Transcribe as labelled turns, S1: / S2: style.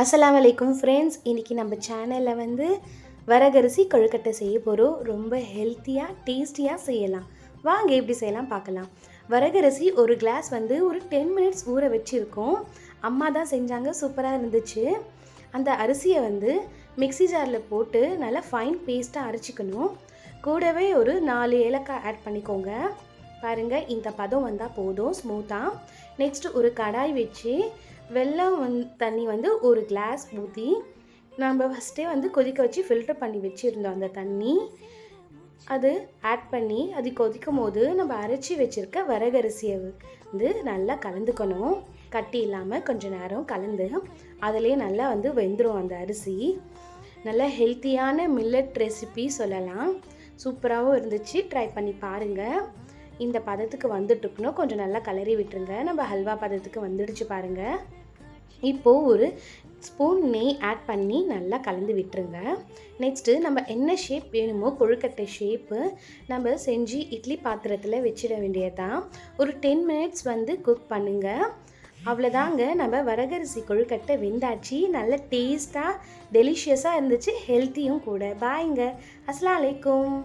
S1: அஸ்லாம் வலைக்கும் ஃப்ரெண்ட்ஸ் இன்றைக்கி நம்ம சேனலில் வந்து வரகரிசி கொழுக்கட்டை செய்ய போகிறோம் ரொம்ப ஹெல்த்தியாக டேஸ்டியாக செய்யலாம். வாங்க எப்படி செய்யலாம் பார்க்கலாம். வரகரிசி ஒரு கிளாஸ் வந்து ஒரு டென் மினிட்ஸ் ஊற வச்சுருக்கோம். அம்மா தான் செஞ்சாங்க சூப்பராக இருந்துச்சு. அந்த அரிசியை வந்து மிக்ஸி ஜாரில் போட்டு நல்லா ஃபைன் பேஸ்ட்டாக அரைச்சிக்கணும். கூடவே ஒரு நாலு ஏலக்காய் ஆட் பண்ணிக்கோங்க. பாருங்கள் இந்த பதம் வந்தால் போதும் ஸ்மூத்தாக நெக்ஸ்ட் ஒரு கடாய் வச்சு வெள்ளம் வந் தண்ணி வந்து ஒரு கிளாஸ் ஊற்றி நம்ம ஃபஸ்ட்டே வந்து கொதிக்க வச்சு ஃபில்டர் பண்ணி வச்சுருந்தோம் அந்த தண்ணி. அது ஆட் பண்ணி அது கொதிக்கும் போது நம்ம அரைச்சி வச்சுருக்க வரகரிசியை வந்து நல்லா கலந்துக்கணும். கட்டி இல்லாமல் கொஞ்சம் நேரம் கலந்து அதுலேயே நல்லா வந்து வெந்துடும் அந்த அரிசி. நல்ல ஹெல்த்தியான மில்லட் ரெசிபி சொல்லலாம். சூப்பராகவும் இருந்துச்சு. ட்ரை பண்ணி பாருங்கள் இந்த பதத்துக்கு வந்துட்டுருக்கணும் கொஞ்சம் நல்லா கலரி விட்டுருங்க. நம்ம ஹல்வா பதத்துக்கு வந்துடுச்சு பாருங்கள் இப்போது ஒரு ஸ்பூன் நெய் ஆட் பண்ணி நல்லா கலந்து விட்டுருங்க. நெக்ஸ்ட்டு நம்ம என்ன ஷேப் வேணுமோ கொழுக்கட்டை ஷேப்பு நம்ம செஞ்சு இட்லி பாத்திரத்தில் வச்சிட வேண்டியதான் ஒரு டென் மினிட்ஸ் வந்து குக் பண்ணுங்கள் அவ்வளோதாங்க நம்ம வரகரிசி கொழுக்கட்டை வெந்தாச்சு. நல்ல டேஸ்ட்டாக டெலிஷியஸாக இருந்துச்சு. ஹெல்த்தியும் கூட. பாய்ங்க அஸ்லாம் அலைக்கும்.